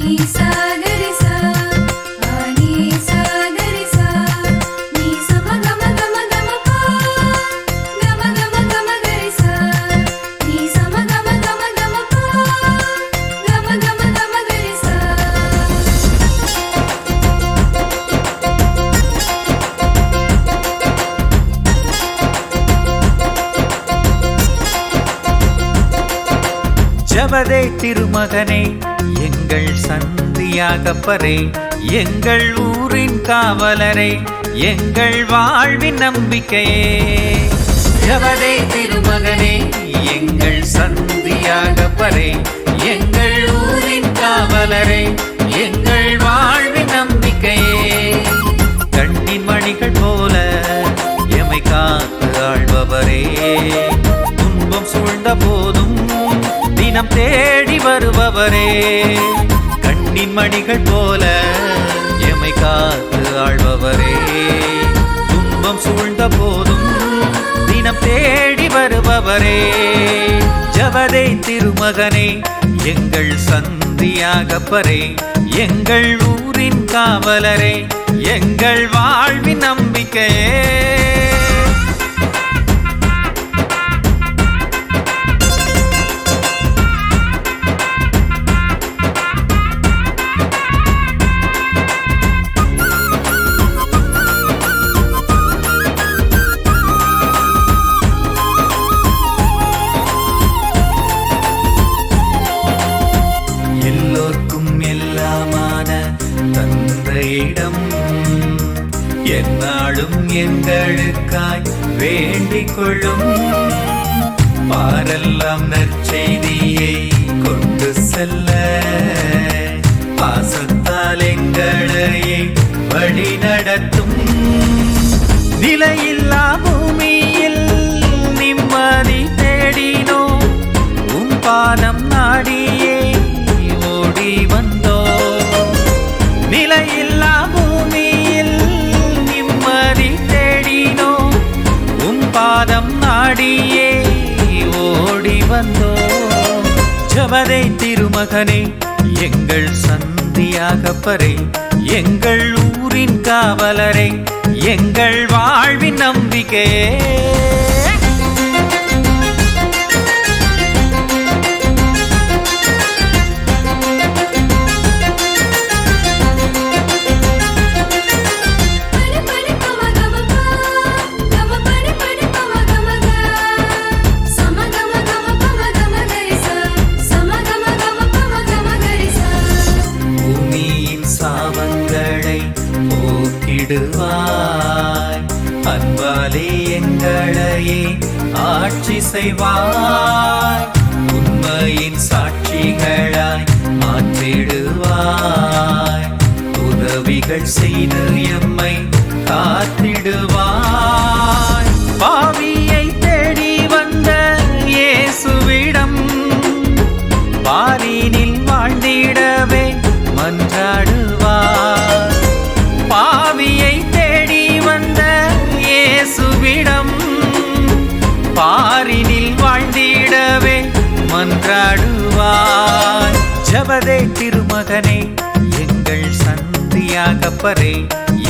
peace. ஜபதே திருமகனே எங்கள் சந்தியாகப்பரே எங்கள் ஊரின் காவலரே எங்கள் வாழ்வின் நம்பிக்கையே. ஜபதே திருமகனே எங்கள் சந்தியாகப்பரே எங்கள் ஊரின் காவலரே எங்கள் வாழ்வின் நம்பிக்கையே. கண்ணி மணிகள் போல எமை காத்து ஆழ்பவரே துன்பம் சூழ்ந்த போதும் தினம் தேடி வருபவரே. கண்ணின் மணிகள் போல எமை காத்து ஆழ்பவரே. துன்பம் சூழ்ந்த போதும் தினம் தேடி வருபவரே. ஜவதே திருமகனே எங்கள் சந்தியாகப்பரே. எங்கள் ஊரின் காவலரே எங்கள் வாழ்வின் நம்பிக்கையே. எந்நாளும் எங்களுக்காய் வேண்டிக் கொள்ளும். பாரெல்லாம் நற்செய்தியை கொண்டு செல்ல. திருமகனே எங்கள் சந்தியாகப்பரே எங்கள் ஊரின் காவலரை எங்கள் வாழ்வின் நம்பிக்கையே. அன்பாலே எங்களையே ஆட்சி செய்வார் உண்மையின் சாட்சிகளாய் மாற்றிடுவார் உதவிகள் செய்து எம் ஜபதே திருமகனே எங்கள் சந்தியாகப்பரே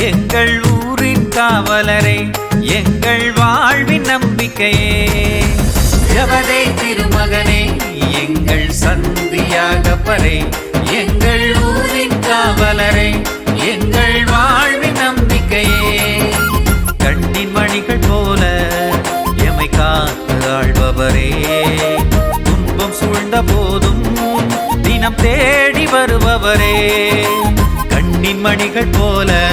எங்கள் ஊரின் காவலரே எங்கள் வாழ்வின் நம்பிக்கையே. ஜபதே திருமகனே எங்கள் சந்தியாகப்பரே எங்கள் ஊரின் காவலரே எங்கள் வாழ்வின் நம்பிக்கையே. கண்ணின் மணிகள் போல எமை காத்து ஆழ்பவரே துன்பம் சூழ்ந்த போதும் தினம் தேடி வருபவரே. கண்ணின் மணிகள் போல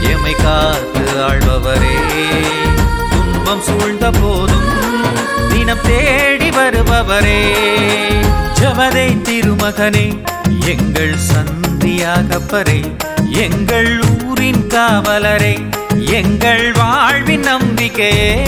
எமை காத்து ஆழ்பவரே. துன்பம் சூழ்ந்த போதும் தினம் தேடி வருபவரே. ஜபதை திருமகனே எங்கள் சந்தியாகப்பரே. எங்கள் ஊரின் காவலரே எங்கள் வாழ்வின் நம்பிக்கையே.